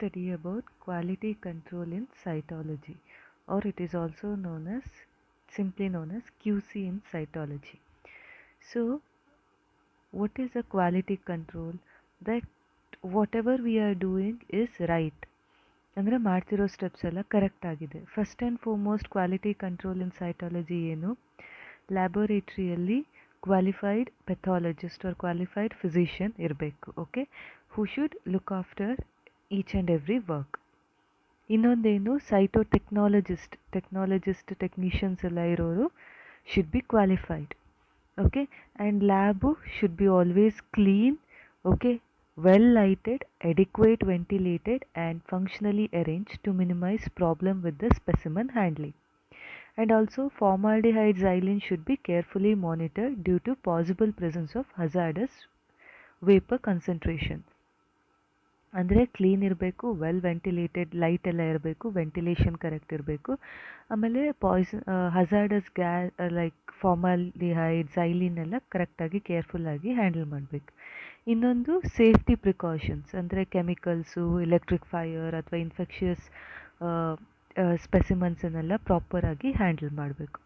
study about quality control in cytology or it is also known as simply known as QC in cytology. So what is a quality control? That whatever we are doing is right. ಅಂದರೆ ಮಾಡ್ತಿರೋ steps ಎಲ್ಲ correct ಆಗಿದೆ first and foremost quality control in cytology ಏನು ಲ್ಯಾಬೊರೇಟ್ರಿಯಲ್ಲಿ qualified pathologist or qualified physician ಇರಬೇಕು okay who should look after each and every work ಇನ್ನೊಂದೇನು ಸೈಟೋ technologist technologist technicians ಎಲ್ಲ ಇರೋರು should be qualified okay and lab should be always clean okay well lighted, adequate ventilated and functionally arranged to minimize problem with the specimen handling. And also formaldehyde xylene should be carefully monitored due to possible presence of hazardous vapor concentration. ಅಂದರೆ clean ಇರಬೇಕು well ventilated light ಎಲ್ಲ ಇರಬೇಕು ventilation correct ಇರಬೇಕು. ಆಮೇಲೆ poison hazardous gas like formaldehyde xylene ಎಲ್ಲ ಕರೆಕ್ಟಾಗಿ ಕೇರ್ಫುಲ್ಲಾಗಿ handle ಮಾಡಬೇಕು. ಇನ್ನೊಂದು ಸೇಫ್ಟಿ ಪ್ರಿಕಾಷನ್ಸ್ ಅಂದರೆ ಕೆಮಿಕಲ್ಸು ಎಲೆಕ್ಟ್ರಿಕ್ ಫೈರ್ ಅಥವಾ ಇನ್ಫೆಕ್ಷಿಯಸ್ ಸ್ಪೆಸಿಮನ್ಸನ್ನೆಲ್ಲ ಪ್ರಾಪರಾಗಿ ಹ್ಯಾಂಡಲ್ ಮಾಡಬೇಕು.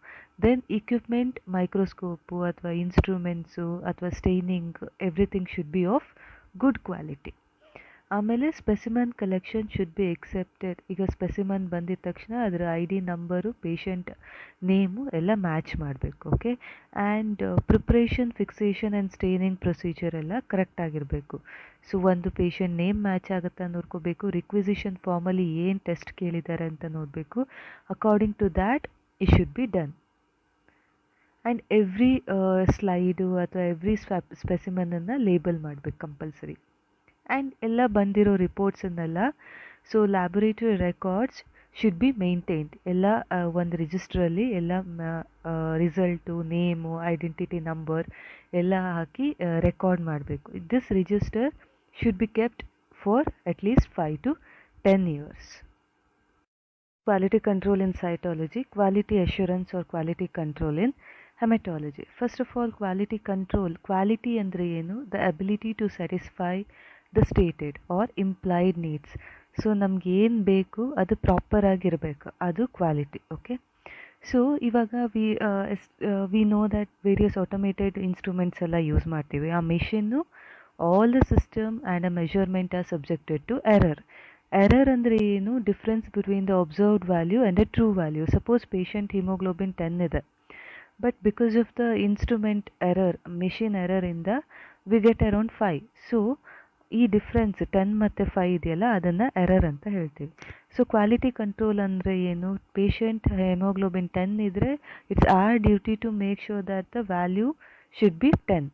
ದೆನ್ ಇಕ್ವಿಪ್ಮೆಂಟ್ ಮೈಕ್ರೋಸ್ಕೋಪು ಅಥವಾ ಇನ್ಸ್ಟ್ರೂಮೆಂಟ್ಸು ಅಥವಾ staining everything should be of good quality ಆಮೇಲೆ specimen collection should be accepted ಈಗ ಸ್ಪೆಸಿಮನ್ ಬಂದಿದ ತಕ್ಷಣ ಅದರ I D number patient name ಎಲ್ಲ ಮ್ಯಾಚ್ ಮಾಡಬೇಕು okay and preparation fixation and staining procedure ಎಲ್ಲ ಕರೆಕ್ಟ್ ಆಗಿರಬೇಕು. ಸೊ ಒಂದು ಪೇಷಂಟ್ ನೇಮ್ ಮ್ಯಾಚ್ ಆಗುತ್ತಾ ನೋಡ್ಕೋಬೇಕು. ರಿಕ್ವಿಸಿಷನ್ ಫಾರ್ಮಲ್ಲಿ ಏನು ಟೆಸ್ಟ್ ಕೇಳಿದ್ದಾರೆ ಅಂತ ನೋಡಬೇಕು. According to that it should be done and every slide ಅಥವಾ ಎವ್ರಿ ಸ್ಪೆಸಿಮನನ್ನು ಲೇಬಲ್ ಮಾಡಬೇಕು ಕಂಪಲ್ಸರಿ ಆ್ಯಂಡ್ ಎಲ್ಲ ಬಂದಿರೋ ರಿಪೋರ್ಟ್ಸನ್ನೆಲ್ಲ so laboratory records should be maintained ಎಲ್ಲ ಒಂದು ರಿಜಿಸ್ಟ್ರಲ್ಲಿ ಎಲ್ಲ ರಿಸಲ್ಟು ನೇಮು ಐಡೆಂಟಿಟಿ ನಂಬರ್ ಎಲ್ಲ ಹಾಕಿ ರೆಕಾರ್ಡ್ ಮಾಡಬೇಕು this register should be kept for at least five to ten years quality control in cytology quality assurance or quality control in haematology first of all quality control quality ಅಂದರೆ ಏನು? The ability to satisfy the stated or implied needs so ನಮ್ಗೆ ಏನು ಬೇಕು, ಅದು proper ಆಗಿರಬೇಕು. ಅದು quality okay so ಇವಾಗ we we know that various automated instruments ಎಲ್ಲ ಯೂಸ್ ಮಾಡ್ತೀವಿ. ಆ machine all the system and a measurement are subjected to error error ಅಂದರೆ ಏನು? Difference between the observed value and a true value suppose patient haemoglobin ten ಇದೆ. But because of the instrument error machine ಎರರಿಂದ we get around five so ಈ difference ten ಮತ್ತು five ಇದೆಯಲ್ಲ, ಅದನ್ನು error ಅಂತ ಹೇಳ್ತೀವಿ. So quality control ಅಂದರೆ ಏನು? Patient haemoglobin ten ಇದ್ದರೆ it's our duty to make sure that the value should be ten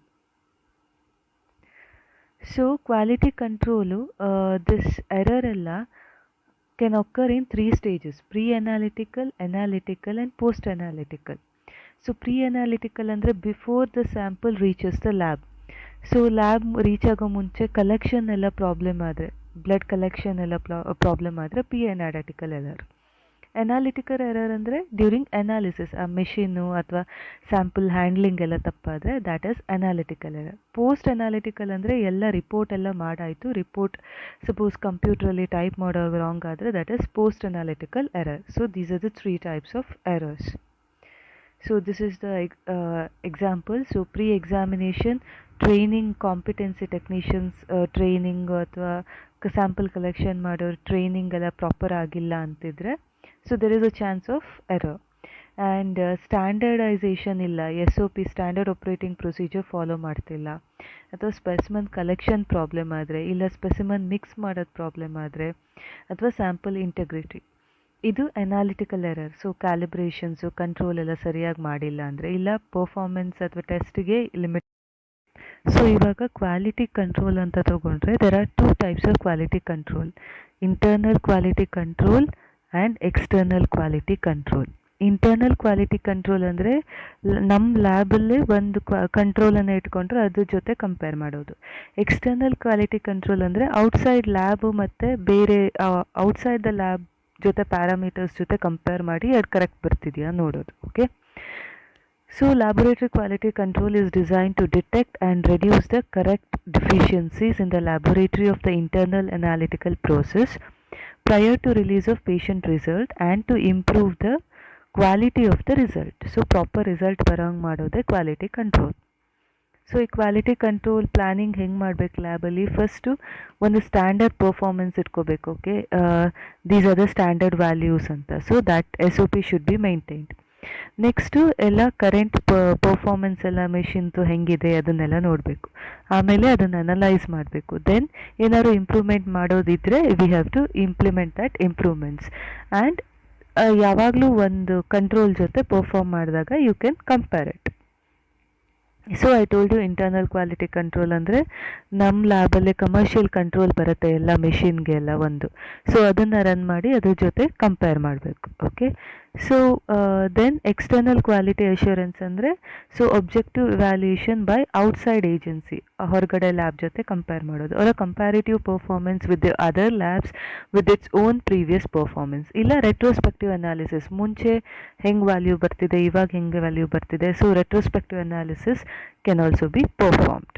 so quality control this error ಎಲ್ಲ can occur in three stages pre analytical analytical and post analytical so pre analytical ಅಂದರೆ before the sample reaches the lab so lab reach ಆಗೋ ಮುಂಚೆ collection ಎಲ್ಲ problem ಆದರೆ blood collection ಎಲ್ಲ problem ಆದರೆ P analytical error analytical error ಅಂದರೆ during analysis ಆ machine ಅಥವಾ ಸ್ಯಾಂಪಲ್ ಹ್ಯಾಂಡ್ಲಿಂಗ್ ಎಲ್ಲ ತಪ್ಪಾದರೆ that is analytical error post analytical ಅಂದರೆ ಎಲ್ಲ ರಿಪೋರ್ಟ್ ಎಲ್ಲ ಮಾಡಾಯಿತು ರಿಪೋರ್ಟ್ ಸಪೋಸ್ ಕಂಪ್ಯೂಟ್ರಲ್ಲಿ ಟೈಪ್ ಮಾಡೋ ರಾಂಗ್ ಆದರೆ that is post analytical error so these are the three types of errors so this is the uh, example. So pre-examination training competency technicians training ಅಥವಾ sample collection ಮಾಡೋರು training ಎಲ್ಲ proper ಆಗಿಲ್ಲ ಅಂತಿದ್ರೆ so there is a chance of error and standardisation ಇಲ್ಲ. S O P standard operating procedure follow ಮಾಡ್ತಿಲ್ಲ. ಅಥವಾ specimen collection problem ಆದರೆ, ಇಲ್ಲ ಸ್ಪೆಸಿಮನ್ ಮಿಕ್ಸ್ ಮಾಡೋದು ಪ್ರಾಬ್ಲಮ್ ಆದರೆ, ಅಥವಾ ಸ್ಯಾಂಪಲ್ ಇಂಟಗ್ರಿಟಿ ಇದು analytical error so calibrations control ಎಲ್ಲ ಸರಿಯಾಗಿ ಮಾಡಿಲ್ಲ ಅಂದರೆ, ಇಲ್ಲ ಪರ್ಫಾರ್ಮೆನ್ಸ್ ಅಥವಾ ಟೆಸ್ಟ್ಗೆ ಲಿಮಿಟ್ ಸೊ ಇವಾಗ ಕ್ವಾಲಿಟಿ ಕಂಟ್ರೋಲ್ ಅಂತ ತಗೊಂಡ್ರೆ there are two types of quality control internal quality control and external quality control internal quality control ಅಂದರೆ ನಮ್ಮ ಲ್ಯಾಬಲ್ಲೇ ಒಂದು ಕ್ವಾ ಕಂಟ್ರೋಲನ್ನು ಇಟ್ಕೊಂಡ್ರೆ ಅದ್ರ ಜೊತೆ ಕಂಪೇರ್ ಮಾಡೋದು. ಎಕ್ಸ್ಟರ್ನಲ್ ಕ್ವಾಲಿಟಿ ಕಂಟ್ರೋಲ್ ಅಂದರೆ ಔಟ್ಸೈಡ್ ಲ್ಯಾಬು ಮತ್ತು ಬೇರೆ ಔಟ್ಸೈಡ್ ದ ಲ್ಯಾಬ್ ಜೊತೆ ಪ್ಯಾರಾಮೀಟರ್ಸ್ ಜೊತೆ ಕಂಪೇರ್ ಮಾಡಿ ಅದು ಕರೆಕ್ಟ್ ಬರ್ತಿದೆಯಾ ನೋಡೋದು okay So, laboratory quality control is designed to detect and reduce the correct deficiencies in the laboratory of the internal analytical process prior to release of patient result and to improve the quality of the result. So, proper result ಬರೋಂಗ್ ಮಾಡೋದೇ quality control so ಈ quality control planning ಹೆಂಗೆ ಮಾಡ್ಬೇಕು ಲ್ಯಾಬಲ್ಲಿ first ಒಂದು standard performance ಇಟ್ಕೋಬೇಕು okay these are the standard values ಅಂತ so that S O P should be maintained Next ಎಲ್ಲ current performance ಎಲ್ಲ ಮೆಷಿನ್ದು ಹೆಂಗಿದೆ ಅದನ್ನೆಲ್ಲ ನೋಡಬೇಕು. ಆಮೇಲೆ ಅದನ್ನು ಅನಲೈಸ್ ಮಾಡಬೇಕು. ದೆನ್ ಏನಾದ್ರು improvement ಮಾಡೋದಿದ್ರೆ we have to implement that improvements and ಯಾವಾಗಲೂ ಒಂದು ಕಂಟ್ರೋಲ್ ಜೊತೆ ಪರ್ಫಾರ್ಮ್ ಮಾಡಿದಾಗ you can compare it so I told you internal quality control ಅಂದರೆ ನಮ್ಮ ಲ್ಯಾಬಲ್ಲೇ ಕಮರ್ಷಿಯಲ್ ಕಂಟ್ರೋಲ್ ಬರುತ್ತೆ ಎಲ್ಲ ಮೆಷಿನ್ಗೆ ಎಲ್ಲ ಒಂದು. ಸೊ ಅದನ್ನು ರನ್ ಮಾಡಿ ಅದ್ರ ಜೊತೆ ಕಂಪೇರ್ ಮಾಡಬೇಕು. Okay so then external quality assurance ಅಂದರೆ so objective evaluation by outside agency ಹೊರಗಡೆ ಲ್ಯಾಬ್ ಜೊತೆ ಕಂಪೇರ್ ಮಾಡೋದು. ಅವರ comparative performance with other labs with its own previous performance ಇಲ್ಲ ರೆಟ್ರೋಸ್ಪೆಕ್ಟಿವ್ ಅನಾಲಿಸಿಸ್ ಮುಂಚೆ ಹೆಂಗೆ ವ್ಯಾಲ್ಯೂ ಬರ್ತಿದೆ, ಇವಾಗ ಹೆಂಗೆ ವ್ಯಾಲ್ಯೂ ಬರ್ತಿದೆ. So retrospective analysis can also be performed